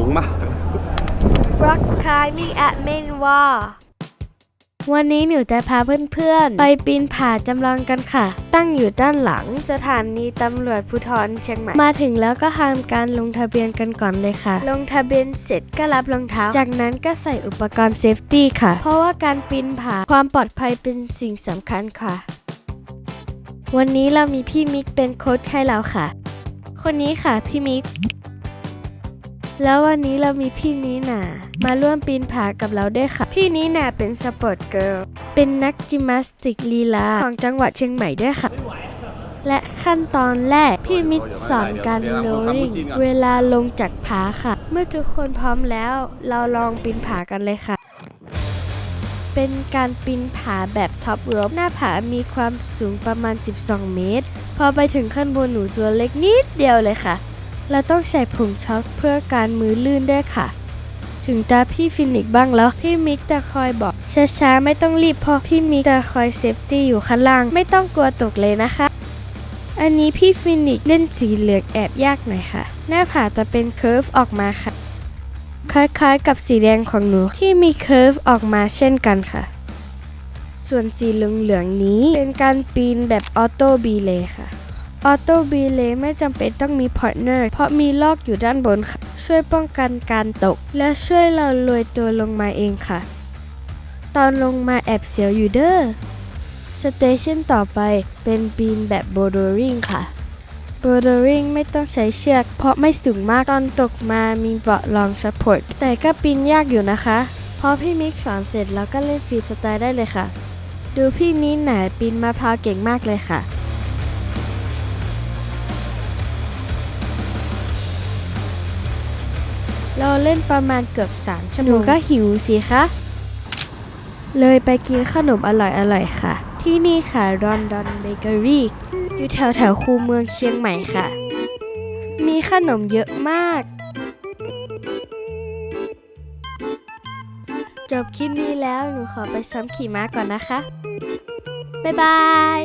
สูงมาก Rock Climbing at Main Wall วันนี้หนูจะพาเพื่อนๆ ไปปีนผาจำลองกันค่ะ ตั้งอยู่ด้านหลังสถานีตำรวจภูธรเชียงใหม่ มาถึงแล้วก็ทำการลงทะเบียนกันก่อนเลยค่ะ ลงทะเบียนเสร็จก็รับรองเท้า จากนั้นก็ใส่อุปกรณ์เซฟตี้ค่ะ เพราะว่าการปีนผาความปลอดภัยเป็นสิ่งสำคัญค่ะ วันนี้เรามีพี่มิกเป็นโค้ชให้เราค่ะ คนนี้ค่ะพี่มิก แล้ววันนี้เรามีพี่นีหนามาร่วมปีนผากับเราด้วยค่ะ พี่นีหนาเป็นสปอร์ตเกิร์ลเป็นนักจิมนาสติกลีลาของจังหวัดเชียงใหม่ด้วยค่ะ และขั้นตอนแรกพี่มิกสอนการโรลลิ่งเวลาลงจากผาค่ะ เมื่อทุกคนพร้อมแล้ว เราลองปีนผากันเลยค่ะเป็นการปีนผาแบบท็อปโรปหน้าผามีความสูงประมาณ 12 เมตร พอไปถึงขั้นบนหนูตัวเล็กนิดเดียวเลยค่ะ เราต้องใส่ผงช็อคเพื่อการมือลื่นด้วยค่ะ ถึงตาพี่ฟินิกบ้างแล้ว พี่มิกจะคอยบอก ช้าๆ ไม่ต้องรีบเพราะพี่มิกจะคอยเซฟตี้อยู่ข้างล่าง ไม่ต้องกลัวตกเลยนะคะ อันนี้พี่ฟินิกเล่นสีเหลืองแอบยากหน่อยค่ะ หน้าผาจะเป็นเคิร์ฟออกมาค่ะ คล้ายๆ กับสีแดงของหนูที่มีเคิร์ฟออกมาเช่นกันค่ะ ส่วนสีเหลืองๆนี้เป็นการปีนแบบออโต้บีเลยค่ะ ออโต้บีเลย์ไม่จำเป็นต้องมีพาร์ทเนอร์เพราะมีลอกอยู่ด้านบนค่ะ ช่วยป้องกันการตก และช่วยเราลอยตัวลงมาเองค่ะ ตอนลงมาแอบเสียวอยู่เด้อสเตชันต่อไปเป็นปีนแบบโบโดริงค่ะโบโดริงไม่ต้องใช้เชือก เพราะไม่สูงมากตอนตกมามีเบาะรองซัพพอร์ตแต่ก็ปีนยากอยู่นะคะ พอพี่มิกสอนเสร็จแล้วก็เล่นฟรีสไตล์ได้เลยค่ะ ดูพี่นี้หนาปีนมะพร้าวเก่งมากเลยค่ะ เราเล่นประมาณเกือบ3ชั่วโมงหนูก็หิวสิคะ เลยไปกินขนมอร่อยๆค่ะ ที่นี่ค่ะรอนดอนเบเกอรี่อยู่แถวแถวๆคูเมืองเชียงใหม่ค่ะ มีขนมเยอะมาก จบคลิปนี้แล้วหนูขอไปซ้อมขี่ม้าก่อนนะคะ บ๊ายบาย